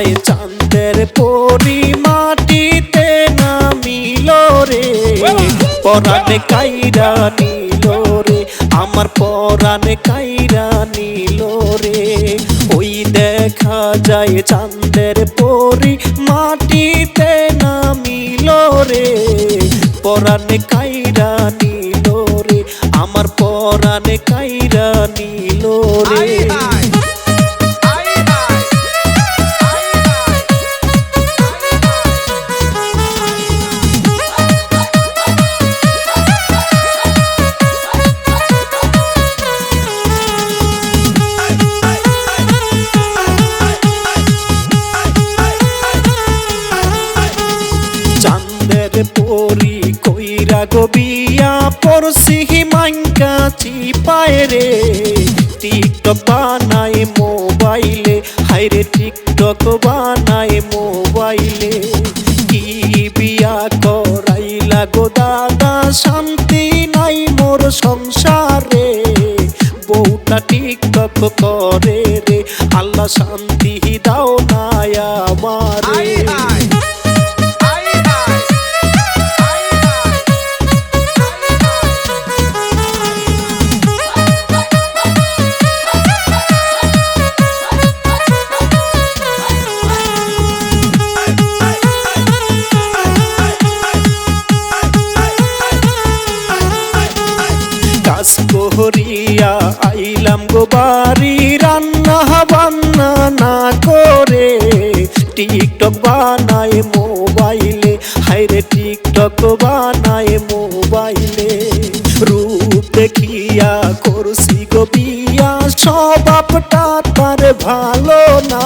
যায় চাঁদের পরি মাটিতে নামিল রে। পরাণে কাইরা নিল রে, আমার পরাণে কাইরা নিল রে। ওই দেখা যায় চাঁদের পরি মাটিতে নামিল রে। পরাণে কাইরা নিল রে, আমার পরাণে কাইরা নিল রে। চান্দের পরি কইরা গবিয়া পরশি মাইকা চিপায় রে। টিকটক বানায় মোবাইলে হাইরে টিকটক বানায় মোবাইলে। কি বিয়া করাইলা গো দাদা, শান্তি নাই মোর সংসারে। বউটা টিকটক করে রে, আল্লাহ শান্তি দাও না আমারে। বাড়ি রান্না বান্না না করে টিকটক বানায় মোবাইলে। হাইরে টিকটক বানায় মোবাইলে। রূপ দেখিয়া করছি গো বিয়া স্বভাবটা তার ভালো না।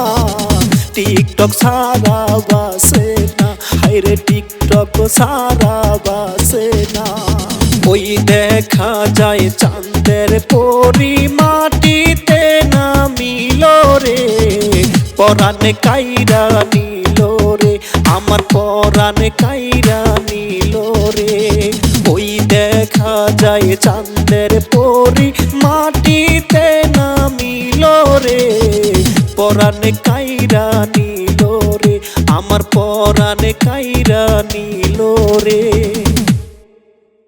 টিকটক সারা বাসে না। হাইরে টিকটক সারা বাসে না। ওই দেখা যায় চাঁদের পরি মাটিতে নামিল রে, পরাণে কাইরা নিল রে, আমার পরাণে কাইরা নিল রে। ওই দেখা যায় চাঁদের পরি মাটিতে নামিল রে, পরাণে কাইরা নিল রে, আমার পরাণে কাইরা নিল রে।